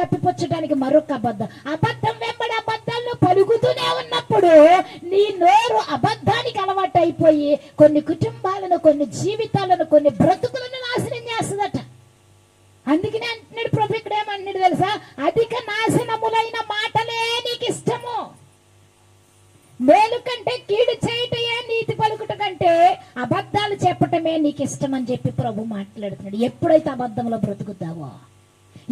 కప్పిపుచ్చడానికి మరొక అబద్ధం. అబద్ధం వెంబడి అబద్ధాలను పలుకుతూనే ఉన్నప్పుడు నీ నోరు అబద్ధానికి అలవాటు అయిపోయి కొన్ని కుటుంబాలను కొన్ని జీవితాలను కొన్ని బ్రతుకులను నాశనం చేస్తుందట. అందుకనే అంటున్నాడు ప్రభు ఇక్కడ ఏమంటున్నాడు తెలుసా? అధిక నాశనములైన మాటలే నీకు ఇష్టము మేలు కంటే కీడు చేయటమే నీతి పలుకుట కంటే అబద్ధాలు చెప్పటమే నీకు ఇష్టం అని చెప్పి ప్రభు మాట్లాడుతున్నాడు. ఎప్పుడైతే అబద్ధంలో బ్రతుకుతావో.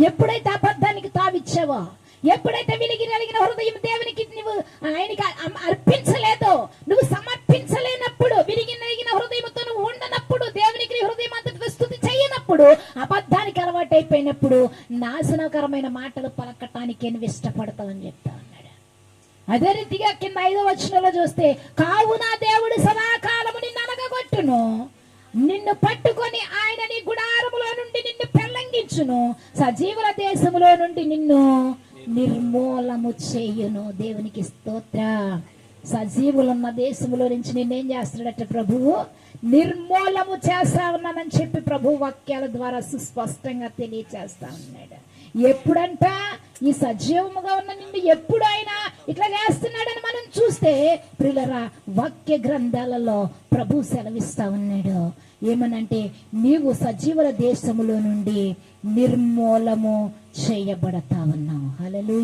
ఎప్పుడైతే అబద్ధానికి తావిచ్చావో ఎప్పుడైతే విలిగి నలిగిన హృదయం దేవునికి నువ్వు ఆయనకి అర్పించలేదో నువ్వు సమర్పించలేనప్పుడు విరిగి నలిగిన హృదయంతో నువ్వు ఉండనప్పుడు దేవునికి హృదయం అంతటితో స్థుతి చేయనప్పుడు అబద్ధానికి అలవాటైపోయినప్పుడు నాశనకరమైన మాటలు పలకటానికి నువ్వు ఇష్టపడతావని చెప్తా ఉన్నాడు. అదే రీతిగా కింద ఐదో వచనంలో చూస్తే కావున దేవుడు సదాకాలము నిన్ను అనగగొట్టును. నిన్ను పట్టుకొని పెల్లంగించును సజీవుల దేశములో నుండి నిన్ను నిర్మూలము చేయును. దేవునికి స్తోత్ర. సజీవులున్న దేశములో నుంచి నిన్నేం చేస్తున్నాడట ప్రభువు? నిర్మూలము చేస్తా ఉన్నానని చెప్పి ప్రభు వాక్యాల ద్వారా సుస్పష్టంగా తెలియచేస్తా ఉన్నాడు. ఎప్పుడంట? ఈ సజీవముగా ఉన్న నిన్ను ఎప్పుడైనా ఇట్లా చూస్తే ప్రిలరా వాక్య గ్రంథాలలో ప్రభు సెలవిస్తా ఉన్నాడు. ఏమనంటే నీవు సజీవుల దేశములో నుండి నిర్మూలము చేయబడతా ఉన్నావు. హల్లెలూయా.